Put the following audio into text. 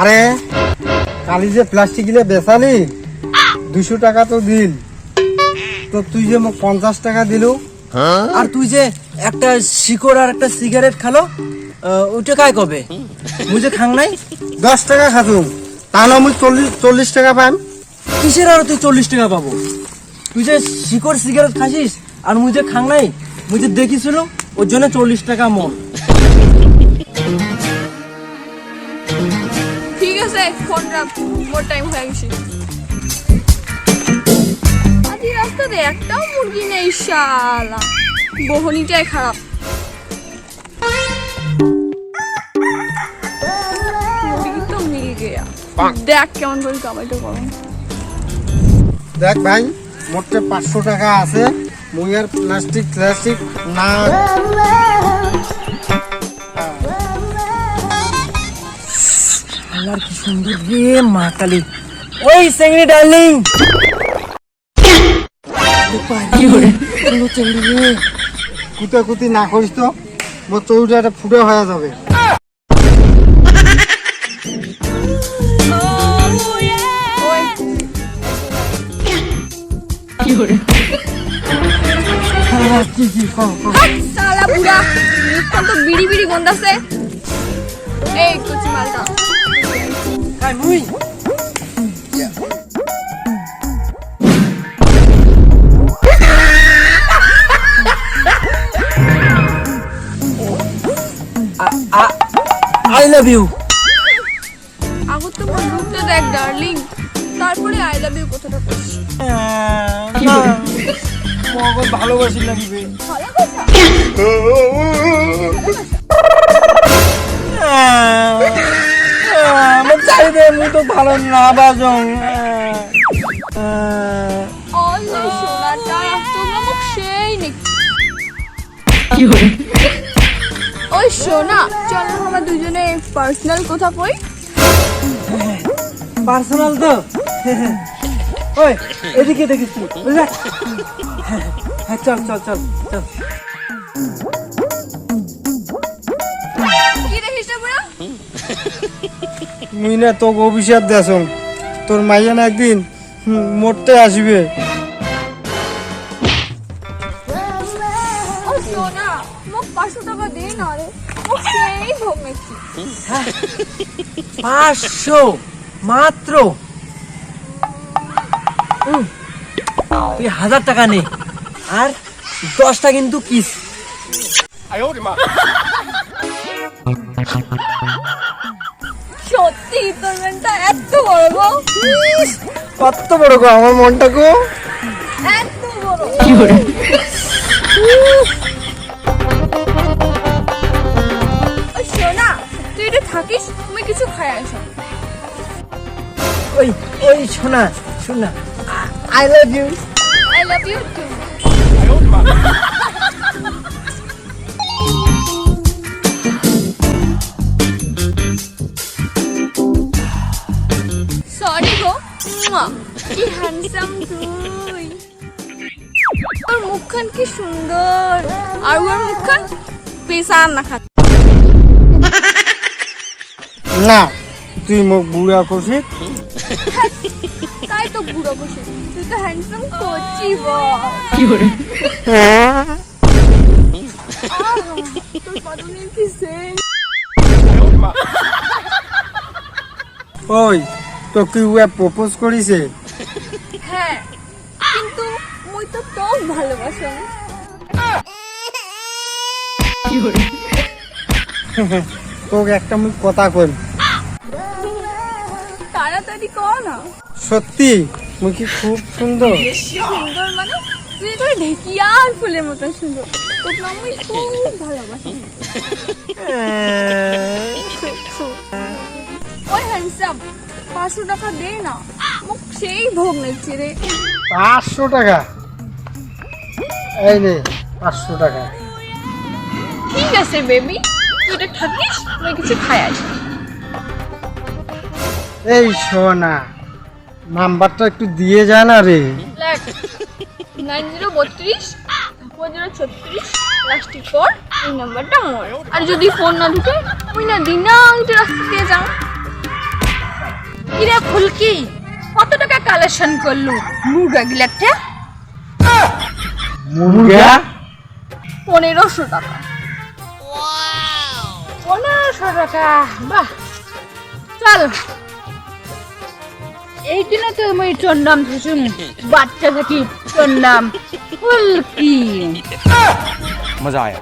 আরে কালি যে প্লাস্টিক গিলে বেচালি দুশো টাকা তো দিল। তো তুই যে মোক পঞ্চাশ টাকা দিলু আর তুই যে একটা শিকড় আর একটা সিগারেট খালো ওইটা কায় কবে? মুই যে খাং নাই দশ টাকা খাতুম তাহলে আমি চল্লিশ চল্লিশ টাকা পাম। কিসের আর তুই চল্লিশ টাকা পাবো? তুই যে শিকড় সিগারেট খাসিস আর মুই যে খাং নাই মুই যে দেখিছিল ওর জন্য চল্লিশ টাকা মন ঠিক আছে ফোন রাখ মোর টাইম হয়ে গেছে। আজ এই রাস্তাতে একটাও মুরগি নেই শালা। বহনিটাই খারাপ। দেখ কেমন করে কামাইটা করো দেখ ভাই মোটে পাঁচশো টাকা আছে। মুই আর প্লাস্টিক প্লাস্টিক না। আল্লাহর কি সুন্দর রে মা কালী। ওই সেঙ্গি ডার্লিং। কুতে কুতি না করিস তো মোর চৌটাটা ফুটে হয়ে যাবে। বুড়া। তো বিড়ি বিড়ি গন্ধাছে এই কচি মালটা। কাই মুই। আই লাভ ইউ আগত তো মোর রূপটা দেখ ডার্লিং তারপরে আই লাভ ইউ কথাটা কইস ভালোবাসি লাগবে ভালো কথা আমার চাইবে মুই তো ভালো না বাজং। অলে সোনাটা তোমরা মুখ সেই নাকি ওই সোনা চল না আমরা দুজনে পার্সোনাল কথা কই। পার্সোনাল তো? ওই এদিকে দেখিস বুঝলে? হ্যাঁ চল চল চল চল। কি দেখিস রে বুড়া? মুই না তোকে অভিশাপ দেছ তোর মাইয়া না একদিন মরতে আসবে। ও সোনা মুখ পাঁচশো মাত্র? তুই হাজার টাকা নে। আর দশটা কিন্তু কিস। সত্যি তোর মনটা এত বড় গো। কত বড় গো আমার মনটা গো। এত বড়। ওই সোনা তুই এটা থাকিস? তুমি কিছু খাই আসো ওই ওই শোনা শোনা I love you. I love you too কি হ্যান্ডসাম তুই? তোর মুখখান কি সুন্দর। আর ওর মুখখান পেশার না খা না তুই মোক বুড়া করছিস? তাই তো বুড়ো বসে। তুই তো হ্যান্ডসাম করছি বল। তোর কি সেন্ট ওই তো কি প্রপোজ করিছে? হ্যাঁ কিন্তু মুই তো তোক ভালোবাসো। তোকে একটা মুই কথা কই তাড়াতাড়ি কর না। সত্যি? মুই কি খুব সুন্দর? সুন্দর মানে তুই তো ঢেকিয়ার ফুলের মতো সুন্দর। তোকে না মুই খুব ভালোবাসি। ওই হ্যান্ডসাম পাঁচশো টাকা দে না। মুখ সেই ভোগ নিচ্ছে রে। পাঁচশো টাকা। এই নে পাঁচশো টাকা। ঠিক আছে বেবি। তুই এটা থাকিস আমি কিছু খাই আসি এই সোনা নাম্বারটা একটু দিয়ে যা না রে। নাইন জিরো বত্রিশ ফোর জিরো ছত্রিশ লাস্টি ফোর এই নাম্বারটা মোর আর যদি ফোন না ঢুকে ওই না দিন না রাস্তা দিয়ে যাও কিরে ফুলকি? টাকা কালেকশন করলু? মুরগা গিলাটা মুরগা? পনেরোশো টাকা। পনেরোশো টাকা বাহ। চল। এই দিনে তো আমি তোর নাম শুন বাচ্চা থাকি তোর নাম। ফুলকি। মজা আয়া।